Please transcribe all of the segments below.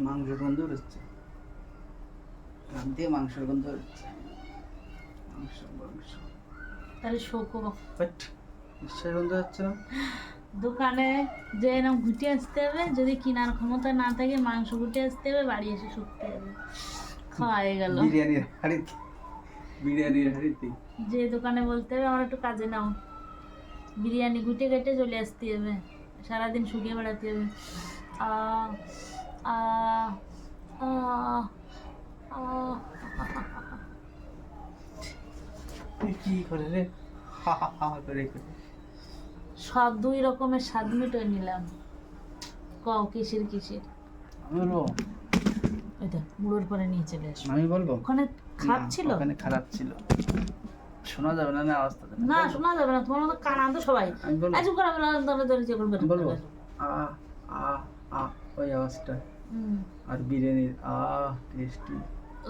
মাংসের গন্ধ বেরোচ্ছে। দিয়ে মাংসের গন্ধ বেরোচ্ছে। মাংস মাংস। তাহলে শোকো। বাট নিশ্চয় গন্ধ যাচ্ছে না? দোকানে যে এরকম ঘুটে আসতে হবে যদি কেনার ক্ষমতা না থাকে মাংস ঘুটে আসতে হবে বাড়ি এসে শুকতে হবে। খাওয়া হয়ে গেল। বিরিয়ানির হাড়িতে বিরিয়ানির হাড়িতে। যে দোকানে বলতে হবে আমার একটু কাজে নাও। বিরিয়ানি ঘুটে কেটে চলে আসতে হবে। সারাদিন শুকিয়ে বেড়াতে হবে। কি করে রে? সব দুই রকমের স্বাদ মিটে নিলাম। কও কিসের কিসের? আমি বলব। ওই মুড়োর পরে নিয়ে চলে আসো। আমি বলব? ওখানে খারাপ ছিল? ওখানে খারাপ ছিল। শোনা যাবে না না আওয়াজটা না। শোনা যাবে না তোমার মতো কানা তো সবাই। আমি বলব। আজ করে আমি ধরে ধরে যে করবে বলব। আ আ ওই আওয়াজটা। আর বিরিয়ানির আ টেস্টি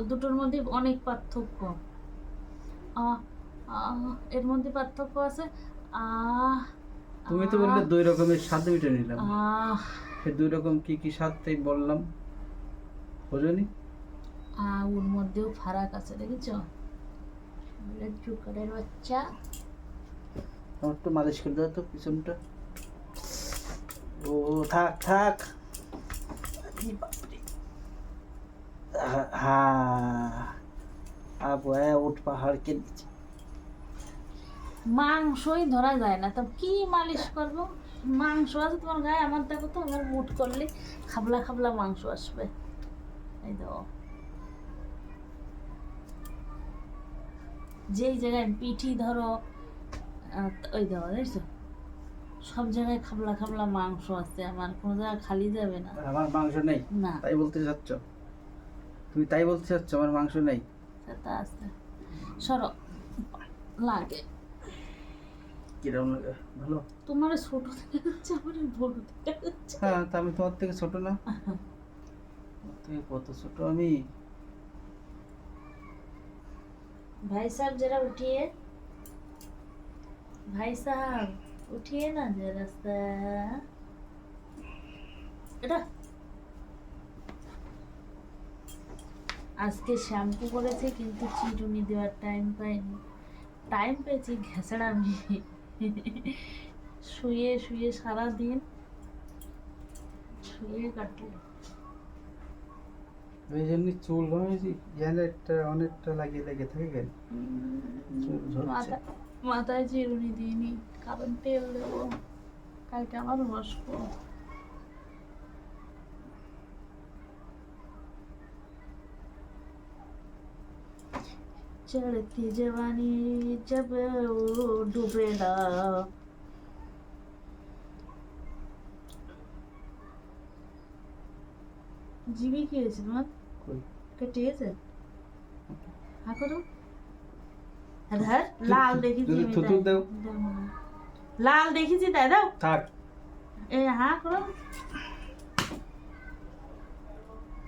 দুটোর মধ্যে অনেক পার্থক্য। এর মধ্যে পার্থক্য আছে আ তুমি তো বললে দুই রকমের স্বাদ মিটে নিলাম। আহ সে দুই রকম কি কি স্বাদ তাই বললাম? বোঝনি? আ ওর মধ্যেও ফারাক আছে দেখেছ? চুকারের বাচ্চা। আমার একটু মালিশ করে দাও তো পিছনটা। ও থাক থাক। হ্যাঁ अब है उठ पहाड़ के नीचे মাংসই ধরা যায় না তো কি মালিশ করব মাংস আছে তোমার গায়ে আমার দেখো তো আমার মুট করলে খাবলা খাবলা মাংস আসবে এই দেখো যেই জায়গায় পিঠি ধরো আহ, ওই দেখো দেখছো সব জায়গায় খাবলা খাবলা মাংস আছে আমার কোনো জায়গায় খালি যাবে না। আমার মাংস নেই? না। তাই বলতে চাচ্ছ? তুমি তাই বলতে চাচ্ছ আমার মাংস নেই? তা আছে। সর লাগে। কীরকম লাগে? ভালো? তোমার ছোট থেকে হচ্ছে আমার বড় থেকে হচ্ছে। হ্যাঁ তা আমি তোমার থেকে ছোট না। তুমি কত ছোট আমি? ভাই সাহেব যারা উঠিয়ে ভাই সাহেব। উঠিয়ে না যে রাস্তা। এটা। আজকে শ্যাম্পু করেছে কিন্তু চিটুনি দেওয়ার টাইম পাইনি। টাইম পেয়েছি ঘেঁচড়া আমি শুয়ে শুয়ে সারাদিন শুয়ে কাটলো ওই জন্য চুল ঘমেছি যেন একটা অনেকটা লাগিয়ে লেগে থাকে কেন চুল ঝরছে মাথা মাথায় চিরুনি দিইনি কারণ তেল দেবো কালকে আবার বসবো चढ़ती जवानी जब वो डूबेला জিবি কি হয়েছে কই? কেটে গেছে হা করো হ্যাঁ লাল দেখেছি যদি আমি থুতু তাই। দাও। লাল দেখেছি তাই দাও থাক এ হ্যাঁ করো